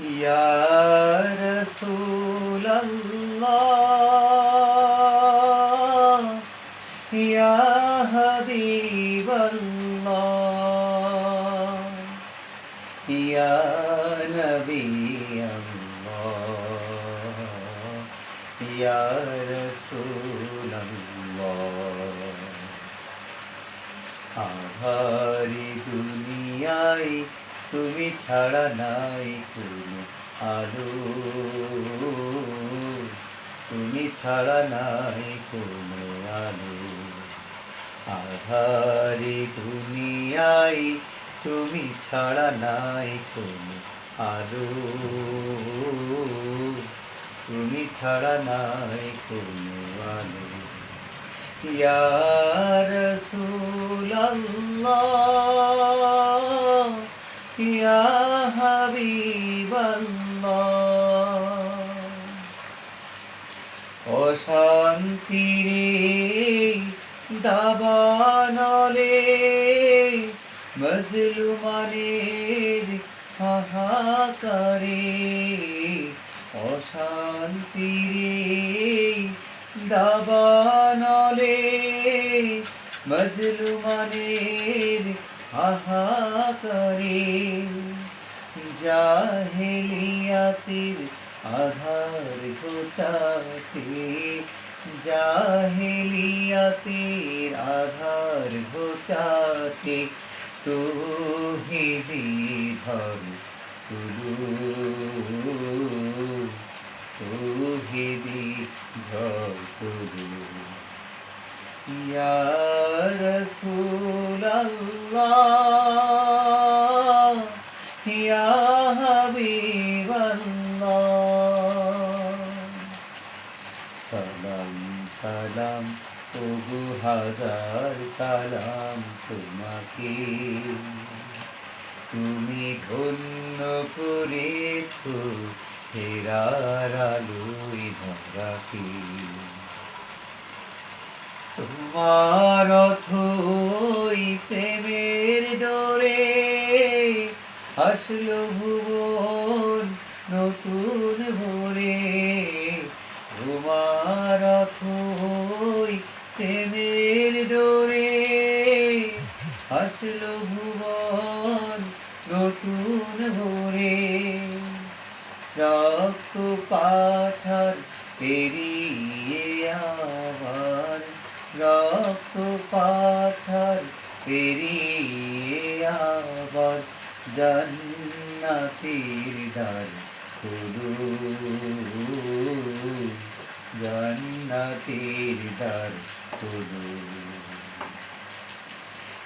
ইয়া হাবিবাল্লাহ ইয়া নবী আল্লাহ ইয়া রাসূলাল্লাহ আহারি দুনিয়ায় তুমি ছাড়া নাই কোনো আলো। তুমি ছাড়া নাই কোনো আলো। আধারি দুনিয়ায় তুমি ছাড়া নাই কোনো আলো। তুমি ছাড়া নাই কোনো আলো। ইয়া রাসূলাল্লাহ। অশান্তিরে দাবানলে মজলুমানের হাহাকারে অশান্তিরে দাবানলে মজলুমানের হাহাকারে জাহেলিয়াতের আধার ঘোটাতে জাহেলিয়াতের আধার ঘোটাতে তোহিদি ধর তুলু তোহিদি ধর তুলু ইয়া রাসূলাল্লাহ সালাম ওগো হাজার সালাম তোমাকে। তুমি ধন্য করেছ ফেরার আলোয় ধরাকে। তোমার অথই প্রেমের ডোরে আসলো ভুবন নতুন ভোরে আসলো ভুবন নতুন ভোরে। রক্ত পাঠার পেরিয়ে আবার, রক্ত পাথার পেরিয়ে আবার জান্নাতের দ্বার খুলু। জান্নাতের দ্বার খুলু।